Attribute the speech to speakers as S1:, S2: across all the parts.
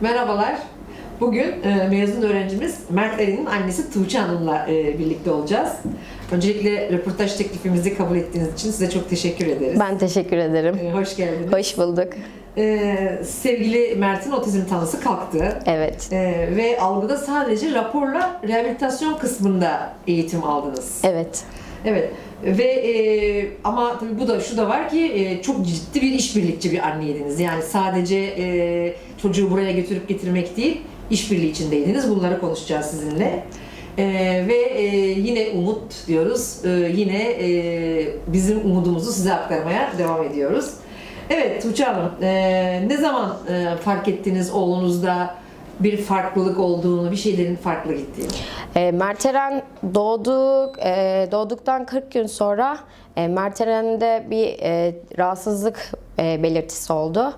S1: Merhabalar. Bugün e, mezun öğrencimiz Mert Eren'in annesi Tuğçe Hanım'la e, birlikte olacağız. Öncelikle röportaj teklifimizi kabul ettiğiniz için size çok teşekkür ederiz.
S2: Ben teşekkür ederim.
S1: E, hoş geldiniz.
S2: Hoş bulduk.
S1: E, sevgili Mert'in otizm tanısı kalktı.
S2: Evet.
S1: E, ve algıda sadece raporla rehabilitasyon kısmında eğitim aldınız.
S2: Evet.
S1: Evet. Ve e, ama tabii bu da şu da var ki e, çok ciddi bir işbirlikçi bir anneydiniz. Yani sadece e, çocuğu buraya götürüp getirmek değil, işbirliği içindeydiniz. Bunları konuşacağız sizinle. E, ve e, yine umut diyoruz. E, yine e, bizim umudumuzu size aktarmaya devam ediyoruz. Evet Tuğçe Hanım, e, ne zaman e, fark ettiniz oğlunuzda bir farklılık olduğunu, bir şeylerin farklı gittiğini?
S2: E, Mert Eren doğdu, e, doğduktan 40 gün sonra e, Mert Eren'de bir e, rahatsızlık e, belirtisi oldu.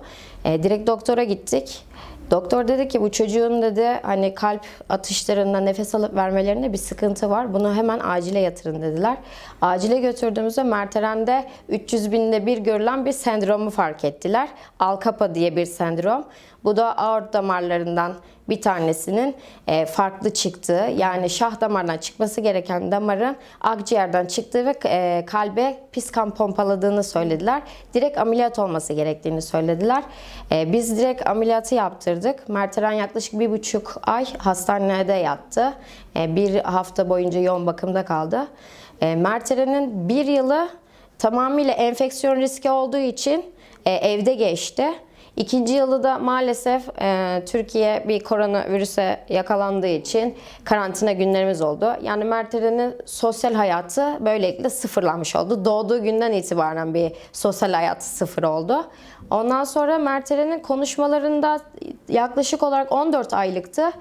S2: E, direkt doktora gittik. Doktor dedi ki bu çocuğun dedi hani kalp atışlarında nefes alıp vermelerinde bir sıkıntı var. Bunu hemen acile yatırın dediler. Acile götürdüğümüzde Mert Eren'de 300 binde bir görülen bir sendromu fark ettiler. Alkapa diye bir sendrom. Bu da aort damarlarından bir tanesinin e, farklı çıktığı yani şah damardan çıkması gereken damarın akciğerden çıktığı ve e, kalbe pis kan pompaladığını söylediler. Direkt ameliyat olması gerektiğini söylediler. E, biz direkt ameliyatı yaptırdık. Mert Eren yaklaşık bir buçuk ay hastanede yattı. Bir hafta boyunca yoğun bakımda kaldı. E, Mert Eren'in bir yılı tamamıyla enfeksiyon riski olduğu için evde geçti. İkinci yılı da maalesef e, Türkiye bir koronavirüse yakalandığı için karantina günlerimiz oldu. Yani Mert Eren'in sosyal hayatı böylelikle sıfırlanmış oldu. Doğduğu günden itibaren bir sosyal hayatı sıfır oldu. Ondan sonra Mert Eren'in konuşmalarında yaklaşık olarak 14 aylıktı.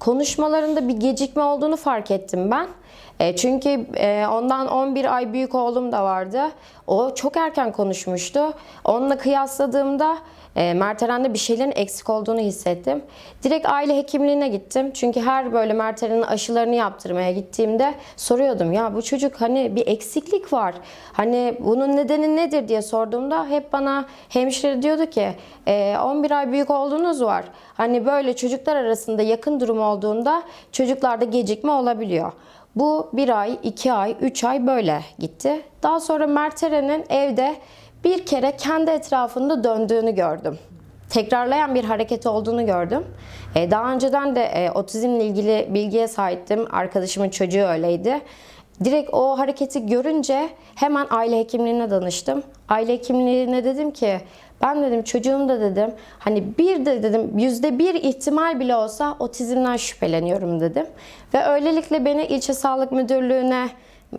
S2: Konuşmalarında bir gecikme olduğunu fark ettim ben. E, çünkü e, ondan 11 ay büyük oğlum da vardı. O çok erken konuşmuştu. Onunla kıyasladığımda e, Mert Eren'de bir şeylerin eksik olduğunu hissettim. Direkt aile hekimliğine gittim. Çünkü her böyle Mert Eren'in aşılarını yaptırmaya gittiğimde soruyordum. Ya bu çocuk hani bir eksiklik var. Hani bunun nedeni nedir diye sorduğumda hep bana hemşire diyordu ki e, 11 ay büyük olduğunuz var. Hani böyle çocuklar arasında yakın durum olduğunda çocuklarda gecikme olabiliyor. Bu bir ay, iki ay, üç ay böyle gitti. Daha sonra Mert Eren'in evde bir kere kendi etrafında döndüğünü gördüm. Tekrarlayan bir hareket olduğunu gördüm. E, daha önceden de e, otizmle ilgili bilgiye sahiptim. Arkadaşımın çocuğu öyleydi. Direkt o hareketi görünce hemen aile hekimliğine danıştım. Aile hekimliğine dedim ki ben dedim çocuğum da dedim hani bir de dedim yüzde bir ihtimal bile olsa otizmden şüpheleniyorum dedim. Ve öylelikle beni ilçe sağlık müdürlüğüne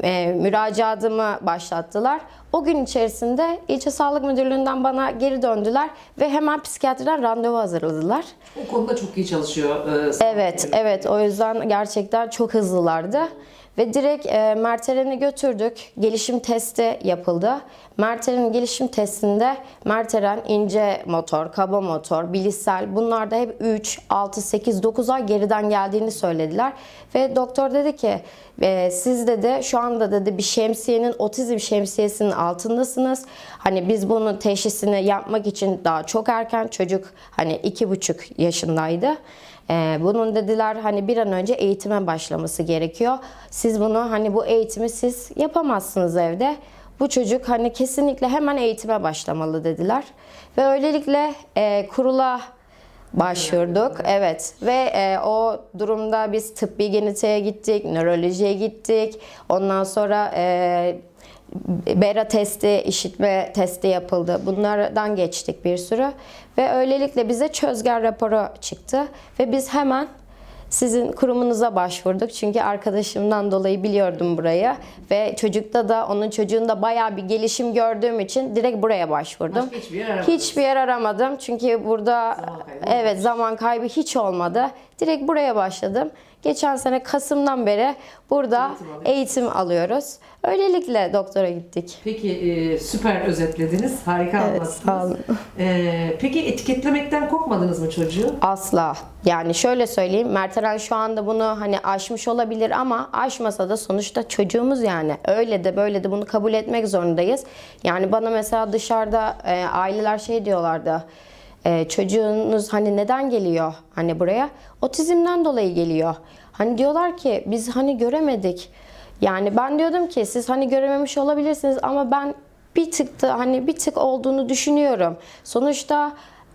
S2: e, müracaatımı başlattılar. O gün içerisinde ilçe sağlık müdürlüğünden bana geri döndüler ve hemen psikiyatriden randevu hazırladılar.
S1: O konuda çok iyi çalışıyor. e,
S2: Evet, evet. O yüzden gerçekten çok hızlılardı. Ve direkt e, Mert Eren'i götürdük. Gelişim testi yapıldı. Mert Eren'in gelişim testinde Mert Eren ince motor, kaba motor, bilişsel bunlarda hep 3, 6, 8, 9 ay geriden geldiğini söylediler. Ve doktor dedi ki e, siz dedi şu anda dedi bir şemsiyenin otizm şemsiyesinin altındasınız. Hani biz bunun teşhisini yapmak için daha çok erken çocuk hani iki buçuk yaşındaydı. Ee, bunun dediler hani bir an önce eğitime başlaması gerekiyor. Siz bunu hani bu eğitimi siz yapamazsınız evde. Bu çocuk hani kesinlikle hemen eğitime başlamalı dediler. Ve öylelikle e, kurula başvurduk. Evet ve e, o durumda biz tıbbi genetiğe gittik, nörolojiye gittik. Ondan sonra e, bera testi, işitme testi yapıldı. Bunlardan geçtik bir sürü. Ve öylelikle bize çözgen raporu çıktı. Ve biz hemen sizin kurumunuza başvurduk. Çünkü arkadaşımdan dolayı biliyordum burayı. Ve çocukta da onun çocuğunda bayağı bir gelişim gördüğüm için direkt buraya başvurdum.
S1: Başka hiçbir yer aramadınız.
S2: Hiçbir yer aramadım. Çünkü burada
S1: Zaman
S2: evet zaman kaybı hiç olmadı. Direkt buraya başladım. Geçen sene Kasım'dan beri burada
S1: Eğitim
S2: eğitim alıyoruz. Öylelikle doktora gittik.
S1: Peki e, süper özetlediniz. Harika
S2: Evet,
S1: anlattınız.
S2: sağ olun.
S1: E, peki etiketlemekten korkmadınız mı çocuğu?
S2: Asla. Yani şöyle söyleyeyim. Mert Eren şu anda bunu hani aşmış olabilir ama aşmasa da sonuçta çocuğumuz yani. Öyle de böyle de bunu kabul etmek zorundayız. Yani bana mesela dışarıda e, aileler şey diyorlardı. E, çocuğunuz hani neden geliyor hani buraya? Otizmden dolayı geliyor. Hani diyorlar ki biz hani göremedik. Yani ben diyordum ki siz hani görememiş olabilirsiniz ama ben bir tık da hani bir tık olduğunu düşünüyorum. Sonuçta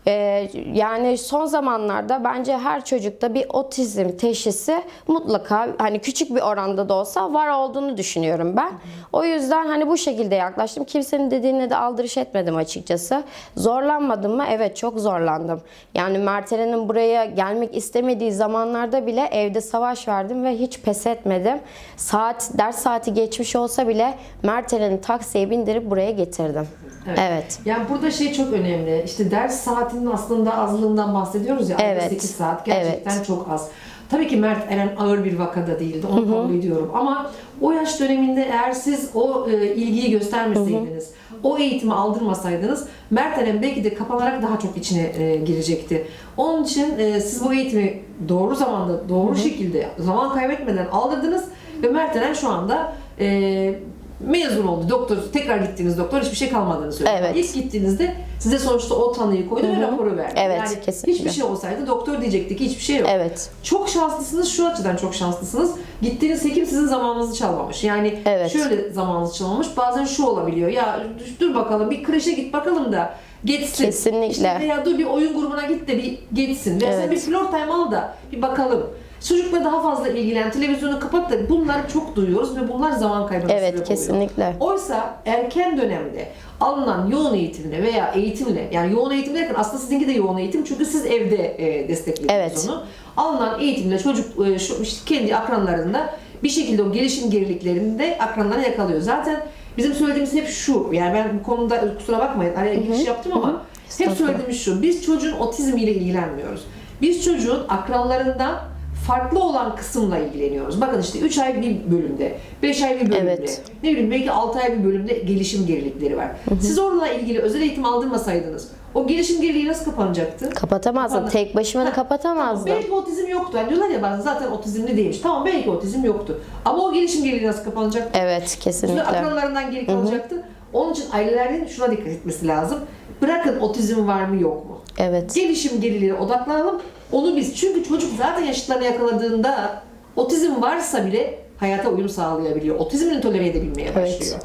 S2: ee, yani son zamanlarda bence her çocukta bir otizm teşhisi mutlaka hani küçük bir oranda da olsa var olduğunu düşünüyorum ben. O yüzden hani bu şekilde yaklaştım. Kimsenin dediğine de aldırış etmedim açıkçası. Zorlanmadım mı? Evet çok zorlandım. Yani Mertelen'in buraya gelmek istemediği zamanlarda bile evde savaş verdim ve hiç pes etmedim. Saat ders saati geçmiş olsa bile Mertelen'i taksiye bindirip buraya getirdim.
S1: Evet.
S2: evet.
S1: Yani burada şey çok önemli. İşte ders saatinin aslında azlığından bahsediyoruz ya.
S2: Evet.
S1: 8 saat gerçekten çok az. Tabii ki Mert Eren ağır bir vakada değildi. Onu kabul ediyorum. Ama o yaş döneminde eğer siz o e, ilgiyi göstermeseydiniz, o eğitimi aldırmasaydınız Mert Eren belki de kapanarak daha çok içine e, girecekti. Onun için e, siz bu eğitimi doğru zamanda, doğru şekilde, zaman kaybetmeden aldırdınız ve Mert Eren şu anda e, mezun oldu. Doktor, tekrar gittiğiniz doktor hiçbir şey kalmadığını söyledi.
S2: Evet.
S1: İlk gittiğinizde size sonuçta o tanıyı koydu ve raporu verdi.
S2: Evet,
S1: yani
S2: kesinlikle.
S1: hiçbir şey olsaydı doktor diyecekti ki hiçbir şey yok.
S2: Evet.
S1: Çok şanslısınız, şu açıdan çok şanslısınız. Gittiğiniz hekim sizin zamanınızı çalmamış. Yani
S2: Evet.
S1: şöyle zamanınızı çalmamış. Bazen şu olabiliyor. Ya dur bakalım bir kreşe git bakalım da geçsin.
S2: Kesinlikle.
S1: İşte veya dur bir oyun grubuna git de bir geçsin. Veya
S2: Evet.
S1: bir floor time al da bir bakalım. Çocukla daha fazla ilgilen, televizyonu kapat da bunları çok duyuyoruz ve bunlar zaman kaybına sebep
S2: Evet
S1: oluyor.
S2: kesinlikle.
S1: Oysa erken dönemde alınan yoğun eğitimle veya eğitimle yani yoğun eğitim derken aslında sizinki de yoğun eğitim çünkü siz evde e, destekliyorsunuz
S2: Evet.
S1: onu. Alınan eğitimle çocuk e, şu, işte kendi akranlarında bir şekilde o gelişim geriliklerini de akranlarına yakalıyor. Zaten bizim söylediğimiz hep şu yani ben bu konuda kusura bakmayın araya giriş yaptım ama hep
S2: Estağfurullah.
S1: söylediğimiz şu biz çocuğun otizmiyle ilgilenmiyoruz. Biz çocuğun akranlarından farklı olan kısımla ilgileniyoruz. Bakın işte 3 ay bir bölümde, 5 ay bir bölümde,
S2: Evet.
S1: ne bileyim belki 6 ay bir bölümde gelişim gerilikleri var. Siz onunla ilgili özel eğitim aldırmasaydınız o gelişim geriliği nasıl kapanacaktı?
S2: Kapatamazdım.
S1: Kapanır.
S2: Tek başıma da kapatamazdım.
S1: Belki otizm yoktu. Yani diyorlar ya bazen zaten otizmli değilmiş. Tamam belki otizm yoktu. Ama o gelişim geriliği nasıl kapanacaktı?
S2: Evet kesinlikle.
S1: akranlarından geri kalacaktı. Onun için ailelerin şuna dikkat etmesi lazım. Bırakın otizm var mı yok mu?
S2: Evet.
S1: Gelişim geriliğine odaklanalım. Onu biz çünkü çocuk zaten yaşıtlarını yakaladığında otizm varsa bile hayata uyum sağlayabiliyor. Otizmini tolere edebilmeye
S2: Evet.
S1: başlıyor.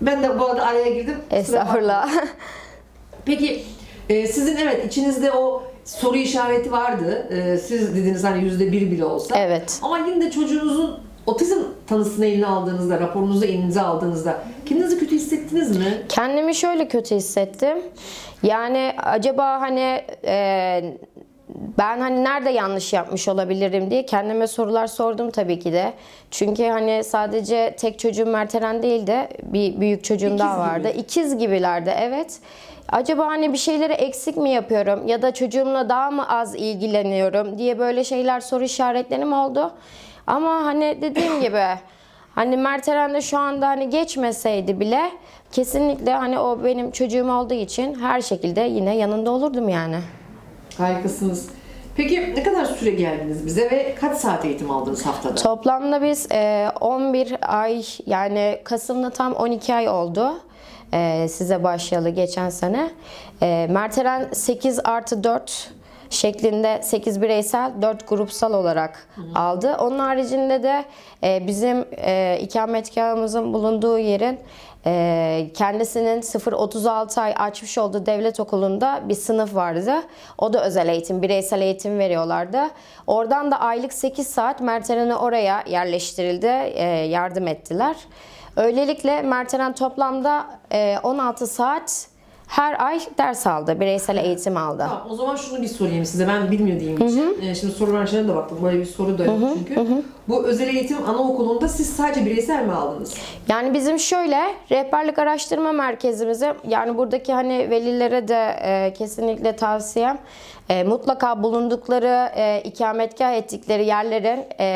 S1: Ben de bu arada araya girdim. Kusura.
S2: Estağfurullah.
S1: Peki e, sizin evet içinizde o soru işareti vardı. E, siz dediniz hani yüzde bir bile olsa.
S2: Evet.
S1: Ama yine de çocuğunuzun otizm tanısını eline aldığınızda, raporunuzu elinize aldığınızda kendinizi kötü hissettiniz mi?
S2: Kendimi şöyle kötü hissettim. Yani acaba hani e, ben hani nerede yanlış yapmış olabilirim diye kendime sorular sordum tabii ki de. Çünkü hani sadece tek çocuğum Mertelen değil de bir büyük çocuğum
S1: İkiz
S2: daha vardı.
S1: gibi.
S2: İkiz gibilerdi evet. Acaba hani bir şeyleri eksik mi yapıyorum ya da çocuğumla daha mı az ilgileniyorum diye böyle şeyler soru işaretlerim oldu. Ama hani dediğim gibi hani Mert Eren de şu anda hani geçmeseydi bile kesinlikle hani o benim çocuğum olduğu için her şekilde yine yanında olurdum yani.
S1: Harikasınız. Peki ne kadar süre geldiniz bize ve kaç saat eğitim aldınız haftada?
S2: Toplamda biz e, 11 ay yani Kasım'da tam 12 ay oldu. e, size başlayalı geçen sene. E, Mertelen 8 artı 4 şeklinde 8 bireysel 4 grupsal olarak aldı. Onun haricinde de e, bizim e, ikametgahımızın bulunduğu yerin e, kendisinin 0-36 ay açmış olduğu devlet okulunda bir sınıf vardı. O da özel eğitim, bireysel eğitim veriyorlardı. Oradan da aylık 8 saat Mertelen'e oraya yerleştirildi, e, yardım ettiler. Öylelikle Mertelen toplamda e, 16 saat her ay ders aldı, bireysel eğitim aldı.
S1: Tamam, o zaman şunu bir sorayım size. Ben bilmediğim için. Ee, şimdi soruların içine de baktım. Böyle bir soru da yok çünkü. Bu özel eğitim anaokulunda siz sadece bireysel mi aldınız?
S2: Yani bizim şöyle rehberlik araştırma merkezimize yani buradaki hani velilere de e, kesinlikle tavsiyem e, mutlaka bulundukları e, ikametgah ettikleri yerlerin e,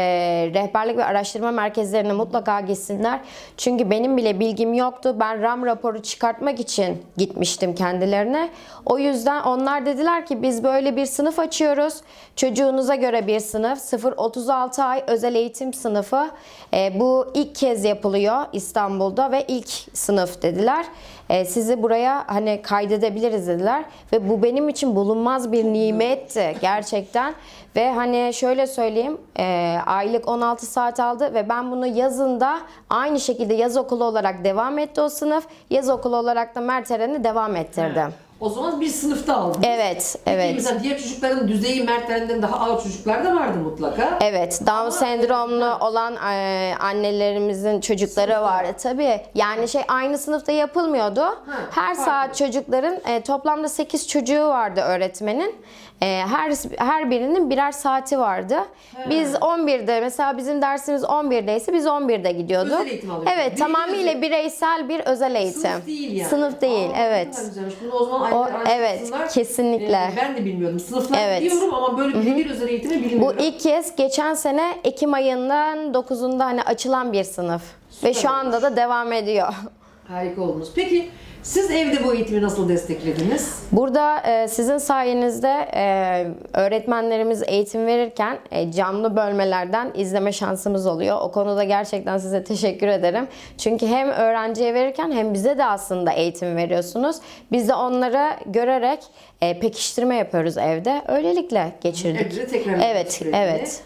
S2: rehberlik ve araştırma merkezlerine mutlaka gitsinler. Çünkü benim bile bilgim yoktu. Ben RAM raporu çıkartmak için gitmiştim kendilerine. O yüzden onlar dediler ki biz böyle bir sınıf açıyoruz. Çocuğunuza göre bir sınıf. 0-36 ay özel eğitim sınıfı. E, bu ilk kez yapılıyor İstanbul'da ve ilk sınıf dediler. e, sizi buraya hani kaydedebiliriz dediler ve bu benim için bulunmaz bir nimetti gerçekten ve hani şöyle söyleyeyim e, aylık 16 saat aldı ve ben bunu yazında aynı şekilde yaz okulu olarak devam etti o sınıf yaz okulu olarak da Mert Eren'i devam ettirdim.
S1: O zaman bir sınıfta aldınız.
S2: Evet, evet.
S1: mesela diğer çocukların düzeyi Mert'lerinden daha ağır çocuklar da vardı mutlaka.
S2: Evet, Down sendromlu olan e, annelerimizin çocukları
S1: Sınıfta.
S2: var. Tabii yani şey aynı sınıfta yapılmıyordu. Her
S1: farklı.
S2: saat çocukların e, toplamda 8 çocuğu vardı öğretmenin. E, her her birinin birer saati vardı. Biz 11'de mesela bizim dersimiz 11'deyse biz 11'de gidiyorduk.
S1: Özel eğitim alıyordunuz.
S2: Evet,
S1: Birebir
S2: tamamıyla
S1: özel-
S2: bireysel bir özel eğitim.
S1: Sınıf değil yani.
S2: Sınıf değil,
S1: Aa,
S2: evet.
S1: Bunu o zaman
S2: O- evet, kesinlikle.
S1: Ee, ben de bilmiyordum. Sınıflar
S2: Evet.
S1: biliyorum ama böyle birebir özel eğitimi
S2: Bu
S1: bilmiyorum.
S2: ilk kez geçen sene Ekim ayından 9'unda hani açılan bir sınıf. Ve şu anda da devam ediyor.
S1: Harika oldunuz. Peki siz evde bu eğitimi nasıl desteklediniz?
S2: Burada e, sizin sayenizde e, öğretmenlerimiz eğitim verirken e, canlı bölmelerden izleme şansımız oluyor. O konuda gerçekten size teşekkür ederim. Çünkü hem öğrenciye verirken hem bize de aslında eğitim veriyorsunuz. Biz de onları görerek e, pekiştirme yapıyoruz evde. Öylelikle geçirdik.
S1: Evde tekrar
S2: Evet, evet.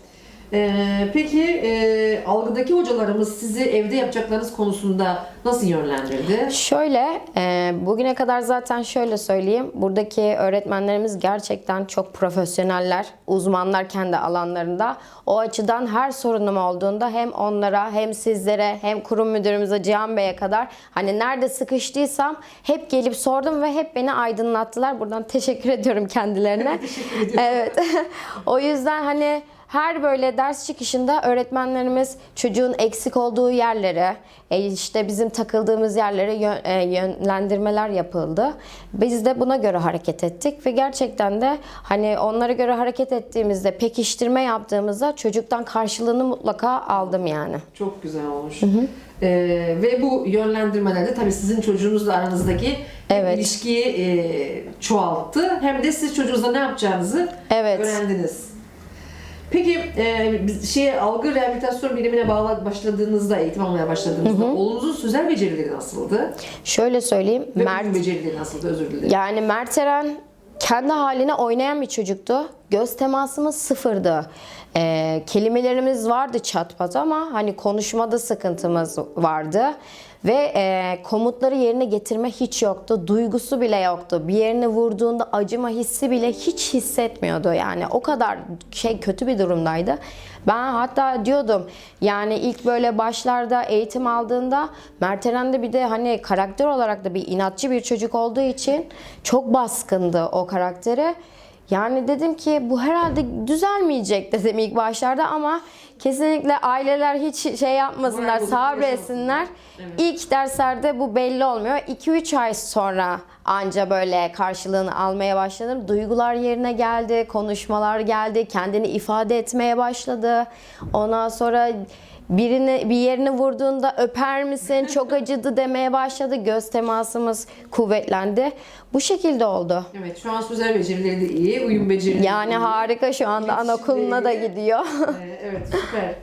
S1: Ee, peki e, algıdaki hocalarımız sizi evde yapacaklarınız konusunda nasıl yönlendirdi?
S2: Şöyle, e, bugüne kadar zaten şöyle söyleyeyim. Buradaki öğretmenlerimiz gerçekten çok profesyoneller, uzmanlar kendi alanlarında. O açıdan her sorunum olduğunda hem onlara hem sizlere hem kurum müdürümüze Cihan Bey'e kadar hani nerede sıkıştıysam hep gelip sordum ve hep beni aydınlattılar. Buradan teşekkür ediyorum kendilerine.
S1: Teşekkür ediyorum.
S2: Evet. o yüzden hani her böyle ders çıkışında öğretmenlerimiz çocuğun eksik olduğu yerlere, e, işte bizim takıldığımız yerlere e, yönlendirmeler yapıldı. Biz de buna göre hareket ettik ve gerçekten de hani onlara göre hareket ettiğimizde, pekiştirme yaptığımızda çocuktan karşılığını mutlaka aldım yani.
S1: Çok güzel olmuş. Ee, ve bu yönlendirmelerde tabii sizin çocuğunuzla aranızdaki
S2: Evet.
S1: ilişkiyi e, çoğalttı hem de siz çocuğunuzla ne yapacağınızı
S2: Evet.
S1: öğrendiniz. Peki e, şey algı rehabilitasyon bilimine bağlı başladığınızda, eğitim almaya başladığınızda oğlunuzun sözel becerileri nasıldı?
S2: Şöyle söyleyeyim,
S1: Ve
S2: Mert
S1: becerileri nasıldı? Özür dilerim.
S2: Yani Mert Eren kendi haline oynayan bir çocuktu. Göz temasımız sıfırdı. Ee, kelimelerimiz vardı çatpat ama hani konuşmada sıkıntımız vardı. Ve e, komutları yerine getirme hiç yoktu. Duygusu bile yoktu. Bir yerini vurduğunda acıma hissi bile hiç hissetmiyordu. Yani o kadar şey kötü bir durumdaydı. Ben hatta diyordum yani ilk böyle başlarda eğitim aldığında Mert Eren de bir de hani karakter olarak da bir inatçı bir çocuk olduğu için çok baskındı o karakteri. Yani dedim ki bu herhalde düzelmeyecek dedim ilk başlarda ama kesinlikle aileler hiç şey yapmasınlar,
S1: Moral
S2: sabretsinler. İlk derslerde bu belli olmuyor. 2-3 ay sonra anca böyle karşılığını almaya başladım. Duygular yerine geldi, konuşmalar geldi, kendini ifade etmeye başladı. Ondan sonra birini bir yerini vurduğunda öper misin? Çok acıdı demeye başladı. Göz temasımız kuvvetlendi. Bu şekilde oldu.
S1: Evet, şu an sözel becerileri de iyi, uyum becerileri
S2: Yani
S1: iyi.
S2: harika şu anda
S1: İletişimde
S2: anaokuluna da gidiyor.
S1: Ee, evet, süper.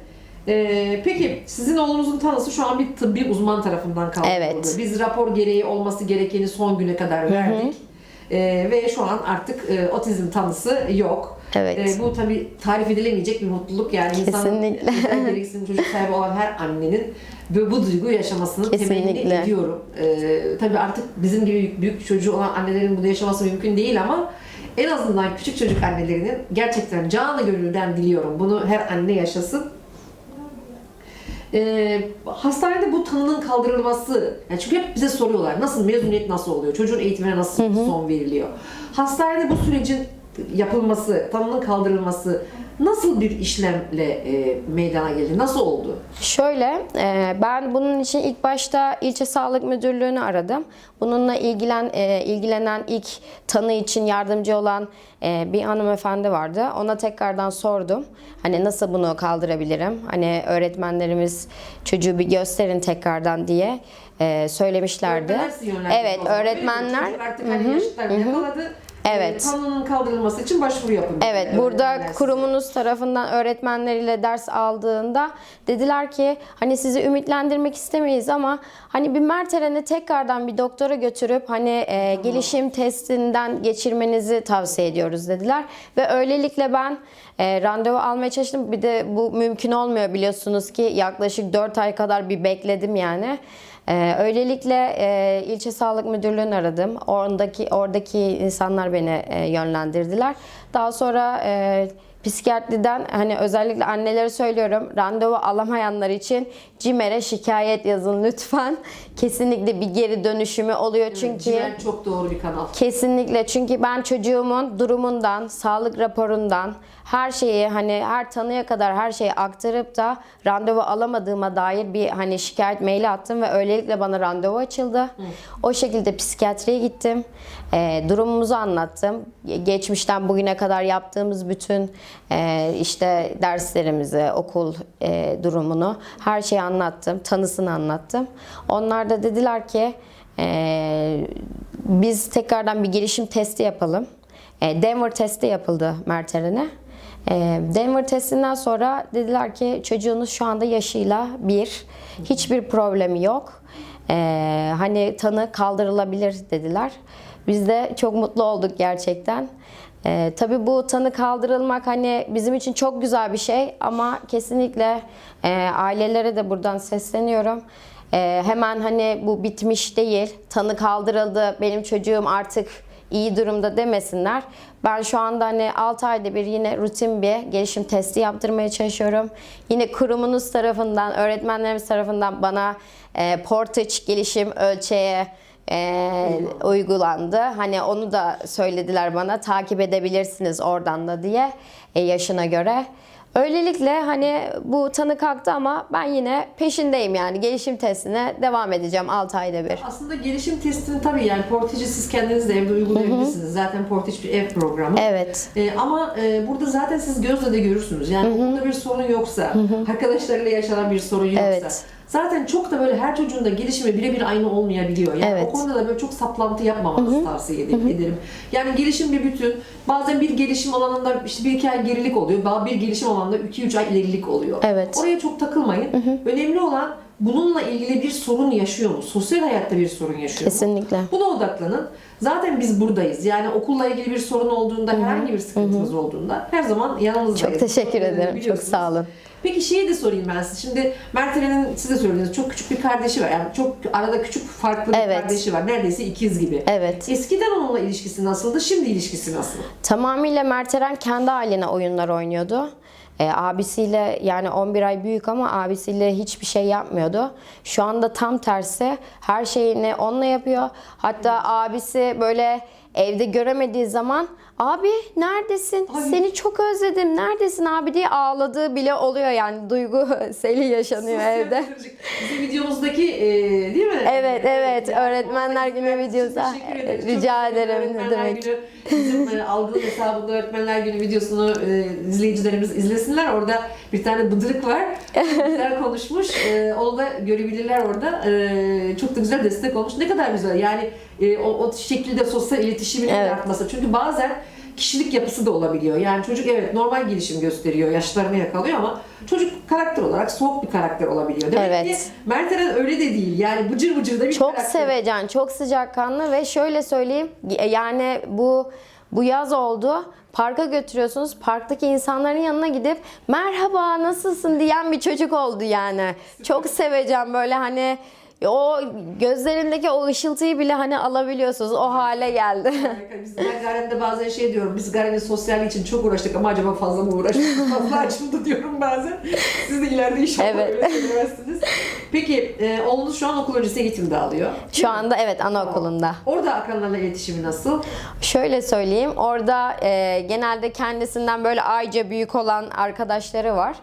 S1: Ee, peki sizin oğlunuzun tanısı şu an bir tıbbi uzman tarafından kaldırıldı.
S2: Evet.
S1: Biz rapor gereği olması gerekeni son güne kadar verdik. Ee, ve şu an artık e, otizm tanısı yok.
S2: Evet.
S1: Ee, bu tabii tarif edilemeyecek bir mutluluk. Yani insan
S2: Kesinlikle.
S1: özel gereksinim çocuk sahibi olan her annenin bu, bu duyguyu yaşamasını temenni
S2: Kesinlikle.
S1: ediyorum. Ee, tabii artık bizim gibi büyük çocuğu olan annelerin bunu yaşaması mümkün değil ama en azından küçük çocuk annelerinin gerçekten canı gönülden diliyorum. Bunu her anne yaşasın. Ee, hastanede bu tanının kaldırılması, yani çünkü hep bize soruyorlar nasıl mezuniyet nasıl oluyor, çocuğun eğitimine nasıl son veriliyor. Hastanede bu sürecin yapılması, tanının kaldırılması nasıl bir işlemle e, meydana geldi, nasıl oldu?
S2: Şöyle, e, ben bunun için ilk başta ilçe sağlık müdürlüğünü aradım. Bununla ilgilen e, ilgilenen ilk tanı için yardımcı olan e, bir hanımefendi vardı. Ona tekrardan sordum. Hani nasıl bunu kaldırabilirim? Hani öğretmenlerimiz çocuğu bir gösterin tekrardan diye e, söylemişlerdi. Evet, öğretmenler.
S1: Çocuk artık hani yaşıtlarını yakaladı.
S2: Evet.
S1: e, tanının kaldırılması için başvuru yapın.
S2: Evet,
S1: dedi
S2: burada
S1: öğretmenler size.
S2: kurumunuz tarafından öğretmenleriyle ders aldığında dediler ki hani sizi ümitlendirmek istemeyiz ama hani bir Merteren'i tekrardan bir doktora götürüp hani e, gelişim testinden geçirmenizi tavsiye ediyoruz dediler ve öylelikle ben e, randevu almaya çalıştım. Bir de bu mümkün olmuyor biliyorsunuz ki yaklaşık 4 ay kadar bir bekledim yani. Ee, öylelikle e, ilçe sağlık müdürlüğünü aradım. Oradaki oradaki insanlar beni e, yönlendirdiler. Daha sonra e, psikiyatriden hani özellikle annelere söylüyorum randevu alamayanlar için CİMER'e şikayet yazın lütfen. Kesinlikle bir geri dönüşümü oluyor çünkü
S1: Cimer çok doğru bir kanal.
S2: Kesinlikle çünkü ben çocuğumun durumundan, sağlık raporundan her şeyi hani her tanıya kadar her şeyi aktarıp da randevu alamadığıma dair bir hani şikayet maili attım ve öylelikle bana randevu açıldı. O şekilde psikiyatriye gittim. Ee, durumumuzu anlattım. Ge- Geçmişten bugüne kadar yaptığımız bütün e, işte derslerimizi, okul e, durumunu her şeyi anlattım. Tanısını anlattım. Onlar da dediler ki ee, biz tekrardan bir gelişim testi yapalım. Ee, Denver testi yapıldı Mert Eren'e. Ee, Denver testinden sonra dediler ki çocuğunuz şu anda yaşıyla bir, hiçbir problemi yok. Ee, hani tanı kaldırılabilir dediler. Biz de çok mutlu olduk gerçekten. Ee, tabii bu tanı kaldırılmak hani bizim için çok güzel bir şey ama kesinlikle e, ailelere de buradan sesleniyorum. Ee, hemen hani bu bitmiş değil, tanı kaldırıldı, benim çocuğum artık iyi durumda demesinler. Ben şu anda hani 6 ayda bir yine rutin bir gelişim testi yaptırmaya çalışıyorum. Yine kurumunuz tarafından, öğretmenlerimiz tarafından bana e, Portage gelişim ölçeğe e, uygulandı. Hani onu da söylediler bana takip edebilirsiniz oradan da diye e, yaşına göre. Öylelikle hani bu tanı kalktı ama ben yine peşindeyim yani gelişim testine devam edeceğim 6 ayda bir.
S1: Aslında gelişim testini tabii yani Portage'i siz kendiniz de evde uygulayabilirsiniz. Zaten Portage bir ev programı.
S2: Evet.
S1: Ee, ama e, burada zaten siz gözle de görürsünüz. Yani okulda bir sorun yoksa, arkadaşlarıyla yaşanan bir sorun yoksa.
S2: Evet.
S1: Zaten çok da böyle her çocuğun da gelişimi birebir aynı olmayabiliyor. Yani
S2: Evet.
S1: o konuda da böyle çok saplantı yapmamanızı tavsiye ede- ederim. Yani gelişim bir bütün. Bazen bir gelişim alanında işte bir iki ay gerilik oluyor. Bazı bir gelişim alanında iki üç ay ilerilik oluyor.
S2: Evet.
S1: Oraya çok takılmayın. Önemli olan bununla ilgili bir sorun yaşıyor mu? Sosyal hayatta bir sorun yaşıyor mu?
S2: Kesinlikle.
S1: Buna odaklanın. Zaten biz buradayız. Yani okulla ilgili bir sorun olduğunda, herhangi bir sıkıntınız olduğunda her zaman yanınızdayız.
S2: Çok teşekkür ederim. Çok sağ olun.
S1: Peki şeyi de sorayım ben size. Şimdi Mert Eren'in size söylediğiniz çok küçük bir kardeşi var. Yani çok arada küçük farklı bir
S2: Evet.
S1: kardeşi var. Neredeyse ikiz gibi.
S2: Evet.
S1: Eskiden onunla ilişkisi nasıldı? Şimdi ilişkisi nasıl?
S2: Tamamıyla Mert Eren kendi haline oyunlar oynuyordu. E, abisiyle yani 11 ay büyük ama abisiyle hiçbir şey yapmıyordu. Şu anda tam tersi her şeyini onunla yapıyor. Hatta abisi böyle evde göremediği zaman abi neredesin?
S1: Ay.
S2: Seni çok özledim. Neredesin abi diye ağladığı bile oluyor yani duygu seli yaşanıyor
S1: Sosyal
S2: evde.
S1: Bizim videomuzdaki e, değil mi?
S2: Evet, evet.
S1: Yani
S2: Öğretmenler Günü videosu. Rica
S1: Çok
S2: ederim,
S1: Öğretmenler
S2: demek.
S1: Günü, bizim e, algılı hesabında Öğretmenler Günü videosunu e, izleyicilerimiz izlesinler. Orada bir tane bıdırık var. güzel konuşmuş. E, onu da görebilirler orada. E, çok da güzel destek olmuş. Ne kadar güzel. Yani e, o, o şekilde sosyal iletişimin de
S2: Evet.
S1: artması. Çünkü bazen kişilik yapısı da olabiliyor. Yani çocuk evet normal gelişim gösteriyor, yaşlarını yakalıyor ama çocuk karakter olarak soğuk bir karakter olabiliyor. Demek
S2: Evet.
S1: ki Mert Eren öyle de değil. Yani bıcır bıcır da bir
S2: Çok
S1: karakter.
S2: sevecen, çok sıcakkanlı ve şöyle söyleyeyim yani bu bu yaz oldu. Parka götürüyorsunuz. Parktaki insanların yanına gidip merhaba nasılsın diyen bir çocuk oldu yani. Çok sevecen böyle hani o gözlerindeki o ışıltıyı bile hani alabiliyorsunuz. O hale geldi.
S1: Biz, Garen'de bazen şey diyorum, biz Garen'in sosyalliği için çok uğraştık ama acaba fazla mı uğraştık? Fazla açıldı diyorum bazen. Siz de ileride inşallah
S2: Evet.
S1: öyle. Peki, e, oğlunuz şu an okul öncesi eğitimde alıyor.
S2: Şu anda evet anaokulunda.
S1: Orada akranlarla iletişimi nasıl?
S2: Şöyle söyleyeyim, orada e, genelde kendisinden böyle ayca büyük olan arkadaşları var.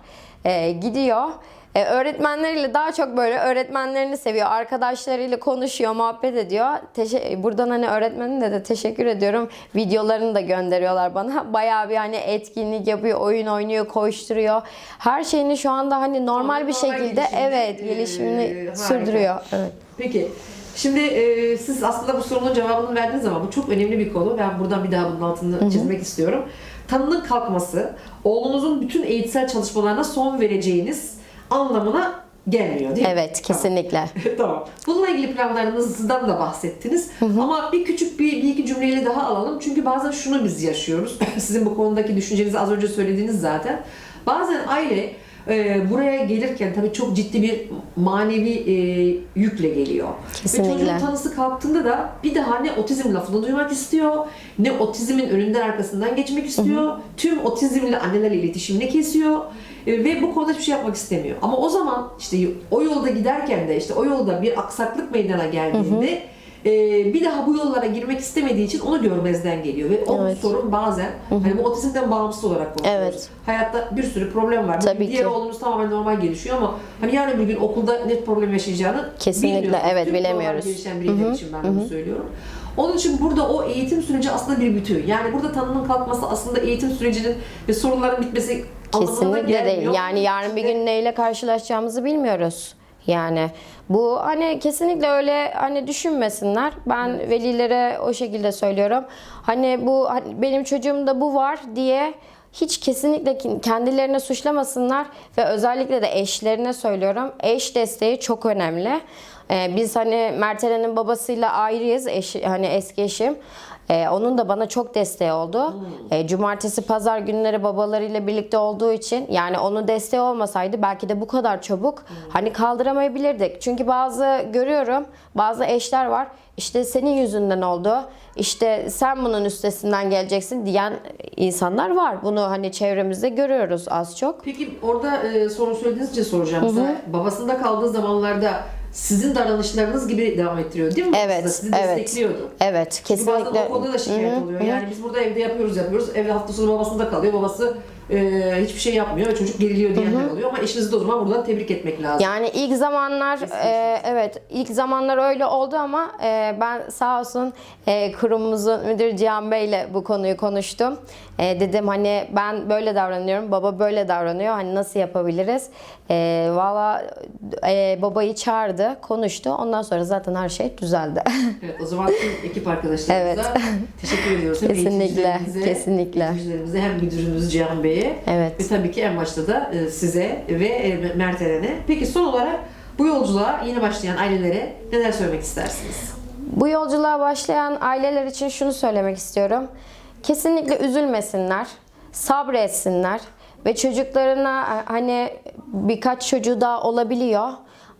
S2: E, gidiyor. E, öğretmenleriyle daha çok böyle öğretmenlerini seviyor. Arkadaşlarıyla konuşuyor, muhabbet ediyor. Teşe- Buradan hani öğretmenine de teşekkür ediyorum. Videolarını da gönderiyorlar bana. Bayağı bir hani etkinlik yapıyor, oyun oynuyor, koşturuyor. Her şeyini şu anda hani normal bir
S1: Normal
S2: şekilde evet
S1: e,
S2: gelişimini
S1: harika.
S2: sürdürüyor. Evet.
S1: Peki, Şimdi e, siz aslında bu sorunun cevabını verdiğiniz zaman bu çok önemli bir konu. Ben buradan bir daha bunun altını çizmek istiyorum. Tanının kalkması, oğlunuzun bütün eğitsel çalışmalarına son vereceğiniz anlamına gelmiyor değil mi?
S2: Evet, kesinlikle.
S1: tamam. Bununla ilgili planlarınızdan da bahsettiniz. Ama bir küçük bir, bir iki cümleyle daha alalım. Çünkü bazen şunu biz yaşıyoruz. Sizin bu konudaki düşüncenizi az önce söylediğiniz zaten. Bazen aile e, buraya gelirken tabii çok ciddi bir manevi e, yükle geliyor.
S2: Kesinlikle.
S1: Ve çocuğun tanısı kalktığında da bir daha ne otizm lafını duymak istiyor, ne otizmin önünden arkasından geçmek istiyor. Tüm otizmle annelerle iletişimini kesiyor. E, Ve bu konuda hiçbir şey yapmak istemiyor. Ama o zaman işte o yolda giderken de işte o yolda bir aksaklık meydana geldiğinde e, bir daha bu yollara girmek istemediği için onu görmezden geliyor. Ve o
S2: Evet.
S1: sorun bazen hani bu otizmden bağımsız olarak konuşuyoruz.
S2: Evet.
S1: Hayatta bir sürü problem var.
S2: Tabii
S1: Diğer
S2: ki.
S1: oğlumuz tamamen normal gelişiyor ama hani yarın bir gün okulda net problem yaşayacağını
S2: Kesinlikle,
S1: bilmiyoruz.
S2: evet,
S1: Tüm
S2: bilemiyoruz.
S1: gelişen bireyler için ben bunu söylüyorum. Onun için burada o eğitim süreci aslında bir bütün. Yani burada tanının kalkması aslında eğitim sürecinin ve sorunların bitmesi
S2: Kesinlikle değil. Yani yarın bir gün neyle karşılaşacağımızı bilmiyoruz. Yani bu hani kesinlikle öyle hani düşünmesinler. Ben velilere o şekilde söylüyorum. Hani bu hani benim çocuğumda bu var diye hiç kesinlikle kendilerini suçlamasınlar ve özellikle de eşlerine söylüyorum. Eş desteği çok önemli. Ee, biz hani Mertelen'in babasıyla ayrıyız. Eşi, hani eski eşim. Ee, onun da bana çok desteği oldu. Ee, cumartesi, pazar günleri babalarıyla birlikte olduğu için yani onun desteği olmasaydı belki de bu kadar çabuk hani kaldıramayabilirdik. Çünkü bazı görüyorum bazı eşler var. İşte senin yüzünden oldu. İşte sen bunun üstesinden geleceksin diyen insanlar var. Bunu hani çevremizde görüyoruz az çok.
S1: Peki orada e, sorun söylediğiniz için soracağım size. Babasında kaldığı zamanlarda sizin davranışlarınız gibi devam ettiriyor değil mi?
S2: Evet,
S1: Sizi
S2: evet.
S1: destekliyordu.
S2: Evet,
S1: Çünkü bazen
S2: kesinlikle.
S1: o konuda da şikayet
S2: Hı hı,
S1: oluyor. Yani biz burada evde yapıyoruz yapıyoruz. Evde hafta sonu babasında kalıyor. Babası e, hiçbir şey yapmıyor çocuk geriliyor diyenler oluyor. Ama eşinizi de o zaman buradan tebrik etmek lazım.
S2: Yani ilk zamanlar e, evet ilk zamanlar öyle oldu ama e, ben sağ olsun e, kurumumuzun müdür Cihan Bey ile bu konuyu konuştum. E, dedim hani ben böyle davranıyorum, baba böyle davranıyor. Hani nasıl yapabiliriz? E, Valla e, babayı çağırdı, konuştu. Ondan sonra zaten her şey düzeldi.
S1: Evet, o zaman tüm ekip arkadaşlarımıza teşekkür ediyoruz. Hem
S2: Kesinlikle, kesinlikle.
S1: eğitimcilerimize, hem müdürümüz Cihan Bey'e
S2: Evet.
S1: ve tabii ki en başta da e, size ve e, Mert Eren'e. Peki son olarak bu yolculuğa yeni başlayan ailelere neler söylemek istersiniz?
S2: Bu yolculuğa başlayan aileler için şunu söylemek istiyorum. Kesinlikle üzülmesinler, sabretsinler ve çocuklarına e, hani birkaç çocuğu daha olabiliyor.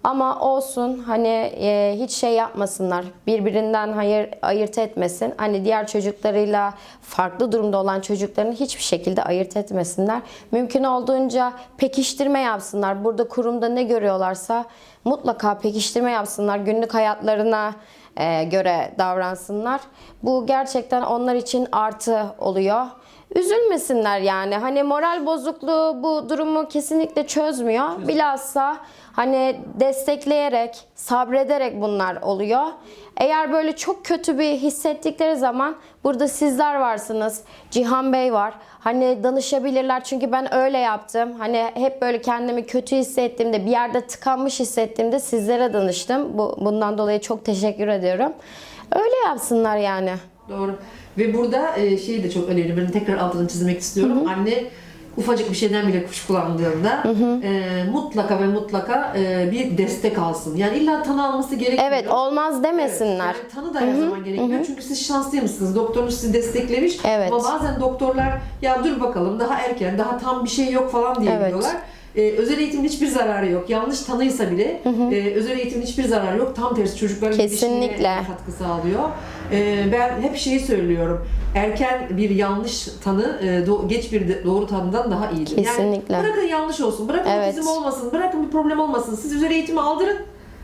S2: Ama olsun hani e, hiç şey yapmasınlar. Birbirinden hayır ayırt etmesin. Hani diğer çocuklarıyla farklı durumda olan çocukların hiçbir şekilde ayırt etmesinler. Mümkün olduğunca pekiştirme yapsınlar. Burada kurumda ne görüyorlarsa mutlaka pekiştirme yapsınlar. Günlük hayatlarına e, göre davransınlar. Bu gerçekten onlar için artı oluyor. Üzülmesinler yani. Hani moral bozukluğu bu durumu kesinlikle çözmüyor. Bilhassa hani destekleyerek, sabrederek bunlar oluyor. Eğer böyle çok kötü bir hissettikleri zaman burada sizler varsınız. Cihan Bey var. Hani danışabilirler çünkü ben öyle yaptım. Hani hep böyle kendimi kötü hissettiğimde, bir yerde tıkanmış hissettiğimde sizlere danıştım. Bu bundan dolayı çok teşekkür ediyorum. Öyle yapsınlar yani.
S1: Doğru. Ve burada e, şey de çok önemli. Ben tekrar altını çizmek istiyorum. Anne ufacık bir şeyden bile kuşkulandığında e, mutlaka ve mutlaka e, bir destek alsın. Yani illa tanı alması gerekmiyor.
S2: Evet olmaz
S1: Evet,
S2: demesinler.
S1: yani tanı da her zaman gerekmiyor. Çünkü siz şanslıymışsınız. Doktorunuz sizi desteklemiş.
S2: Evet.
S1: Ama bazen doktorlar ya dur bakalım daha erken, daha tam bir şey yok falan diye
S2: Evet.
S1: diyorlar. Ee, özel eğitimin hiçbir zararı yok. Yanlış tanıysa bile e, özel eğitimin hiçbir zararı yok. Tam tersi çocukların
S2: Kesinlikle.
S1: katkı sağlıyor. Ee, ben hep şeyi söylüyorum. Erken bir yanlış tanı e, geç bir doğru tanıdan daha iyidir.
S2: Kesinlikle.
S1: Yani bırakın yanlış olsun, bırakın
S2: Evet.
S1: otizm olmasın, bırakın bir problem olmasın. Siz özel eğitimi aldırın.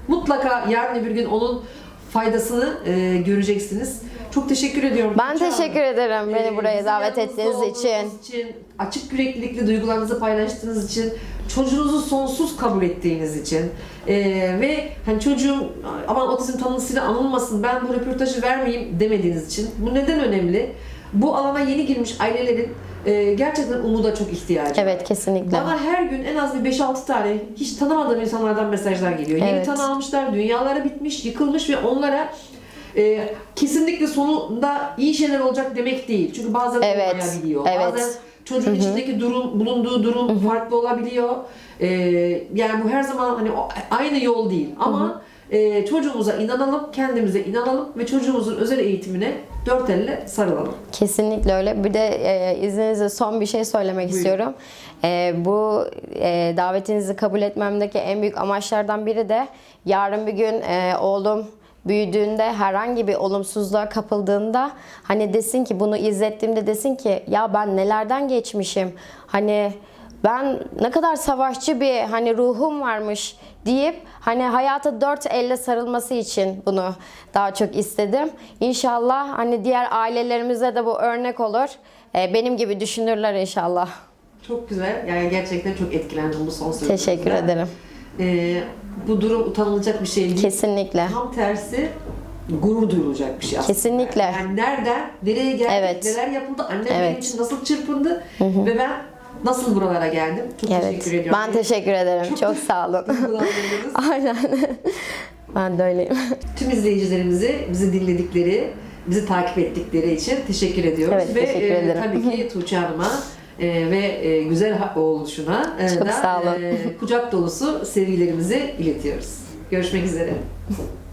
S1: Mutlaka yarın bir gün onun faydasını e, göreceksiniz. Çok teşekkür ediyorum.
S2: Ben
S1: Tuğçe
S2: teşekkür ederim beni
S1: Ee,
S2: buraya
S1: bizim
S2: davet ettiğiniz için.
S1: için, açık yüreklilikle duygularınızı paylaştığınız için, çocuğunuzu sonsuz kabul ettiğiniz için ee, ve hani çocuğum aman otizm tanısıyla anılmasın ben bu röportajı vermeyeyim demediğiniz için bu neden önemli? bu alana yeni girmiş ailelerin e, gerçekten umuda çok ihtiyacı var.
S2: Evet kesinlikle.
S1: Bana her gün en az bir 5-6 tane hiç tanımadığım insanlardan mesajlar geliyor. Yeni
S2: Evet.
S1: tanı almışlar, dünyaları bitmiş, yıkılmış ve onlara e, kesinlikle sonunda iyi şeyler olacak demek değil. Çünkü bazen
S2: Evet,
S1: olmayabiliyor.
S2: evet.
S1: Bazen çocuğun içindeki durum, bulunduğu durum farklı olabiliyor. E, yani bu her zaman hani aynı yol değil. Ama e, çocuğumuza inanalım, kendimize inanalım ve çocuğumuzun özel eğitimine dört elle sarılalım.
S2: Kesinlikle öyle. Bir de e, izninizle son bir şey söylemek
S1: Buyurun.
S2: istiyorum. E, bu e, davetinizi kabul etmemdeki en büyük amaçlardan biri de yarın bir gün e, oğlum büyüdüğünde herhangi bir olumsuzluğa kapıldığında hani desin ki bunu izlettiğimde desin ki ya ben nelerden geçmişim hani ben ne kadar savaşçı bir hani ruhum varmış deyip hani hayata dört elle sarılması için bunu daha çok istedim. İnşallah hani diğer ailelerimize de bu örnek olur. Ee, Benim gibi düşünürler inşallah.
S1: Çok güzel. Yani gerçekten çok etkilendim bu son sözünüzden.
S2: Teşekkür ederim.
S1: Ee, bu durum utanılacak bir şey değil.
S2: Kesinlikle.
S1: Tam tersi gurur duyulacak bir şey aslında.
S2: Kesinlikle.
S1: Yani nereden, nereye geldik,
S2: Evet.
S1: neler yapıldı, annem benim
S2: Evet.
S1: için nasıl çırpındı ve ben nasıl buralara geldim. Çok
S2: Evet.
S1: teşekkür ediyorum.
S2: Ben teşekkür ederim.
S1: Çok-
S2: Çok sağ olun. Aynen. Ben de öyleyim.
S1: Tüm izleyicilerimizi, bizi dinledikleri, bizi takip ettikleri için teşekkür ediyoruz.
S2: Evet,
S1: ve
S2: teşekkür
S1: e,
S2: ederim.
S1: tabii ki Tuğçe Hanım'a e, ve e, güzel oluşuna e,
S2: Çok
S1: da
S2: sağ olun.
S1: e, kucak dolusu sevgilerimizi iletiyoruz. Görüşmek üzere.